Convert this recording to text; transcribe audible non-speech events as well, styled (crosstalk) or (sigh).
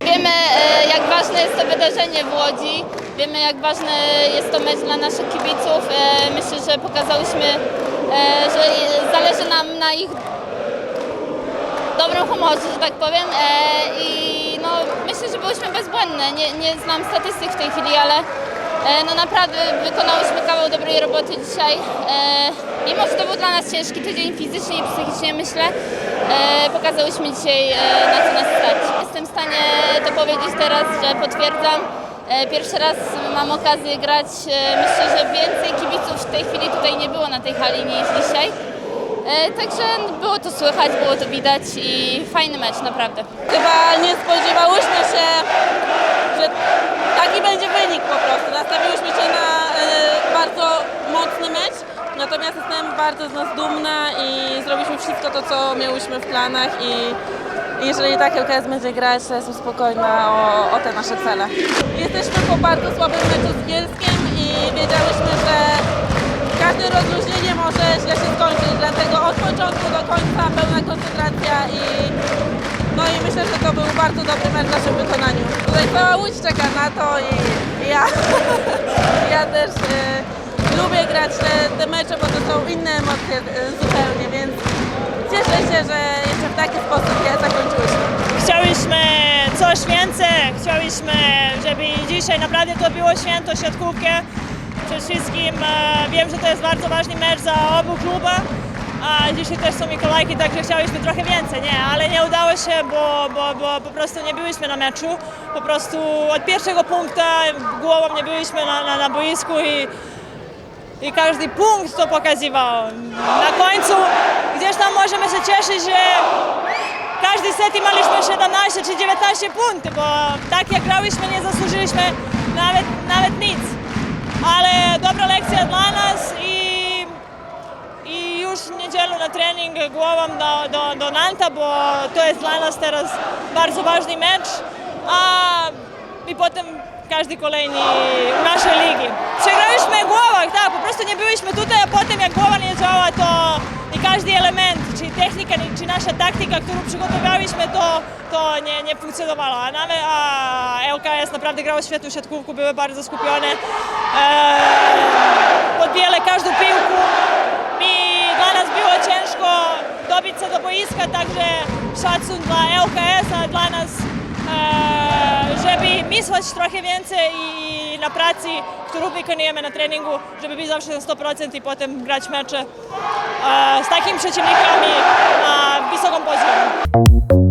Wiemy, e, jak ważne jest to wydarzenie w Łodzi. Wiemy, jak ważny jest to mecz dla naszych kibiców. E, Myślę, że pokazałyśmy, e, że zależy nam na ich dobrym humorze, że tak powiem. I no, myślę, że byłyśmy bezbłędne. Nie, nie znam statystyk w tej chwili, ale no naprawdę wykonałyśmy kawał dobrej roboty dzisiaj. E, Mimo, że to był dla nas ciężki tydzień fizycznie i psychicznie, myślę, e, pokazałyśmy dzisiaj, e, na co nas stać. Jestem w stanie to powiedzieć teraz, że potwierdzam. E, Pierwszy raz mam okazję grać. E, Myślę, że więcej kibiców w tej chwili tutaj nie było na tej hali niż dzisiaj. E, Także było to słychać, było to widać i fajny mecz, naprawdę. Chyba nie spodziewałyśmy się, że natomiast jestem bardzo z nas dumna i zrobiliśmy wszystko to, co miałyśmy w planach i jeżeli tak LKS będzie grać, to jestem spokojna o, o te nasze cele. Jesteśmy po bardzo słabym meczu z Bielskiem i wiedziałyśmy, że każde rozluźnienie może źle się skończyć, dlatego od początku do końca pełna koncentracja i no i myślę, że to był bardzo dobry mecz w naszym wykonaniu. Tutaj cała Łódź czeka na to i ja, (laughs) ja też e, lubię grać te, te mecze, bo to są inne emocje e, zupełnie, więc cieszę się, że jeszcze w taki sposób je zakończyłyśmy. Chciałyśmy coś więcej, chciałyśmy, żeby dzisiaj naprawdę to było święto, siatkówkę. Przede wszystkim e, wiem, że to jest bardzo ważny mecz za obu klubach, a dzisiaj też są Mikołajki, także chciałyśmy trochę więcej, nie, ale nie udało się, bo, bo, bo po prostu nie byliśmy na meczu. Po prostu od pierwszego punktu głową nie byliśmy na, na, na boisku i i każdy punkt to pokazywał. Na końcu gdzieś tam możemy się cieszyć, że każdy set mieliśmy 17 czy 19 punktów, bo tak jak grałyśmy nie zasłużyliśmy nawet, nawet nic. Ale dobra lekcja dla nas i, i już w niedzielę na trening głową do, do, do Nanta, bo to jest dla nas teraz bardzo ważny mecz. A i potem każdy kolejny w naszej ligi. Każdy element, czy technika, czy nasza taktyka, którą przygotowałyśmy, to, to nie, nie funkcjonowała. A, nawet, a LKS naprawdę grało świetną siatkówkę, były bardzo skupione. Eee, podbijali każdą piłkę. Mi, dla nas było ciężko dobić się do boiska, także szacun dla LKS, a dla nas e, żeby myśleć trochę więcej i na pracy, którą wykonujemy na treningu, żeby być zawsze na 100% i potem grać mecze e, z takimi przeciwnikami na wysokim poziomie.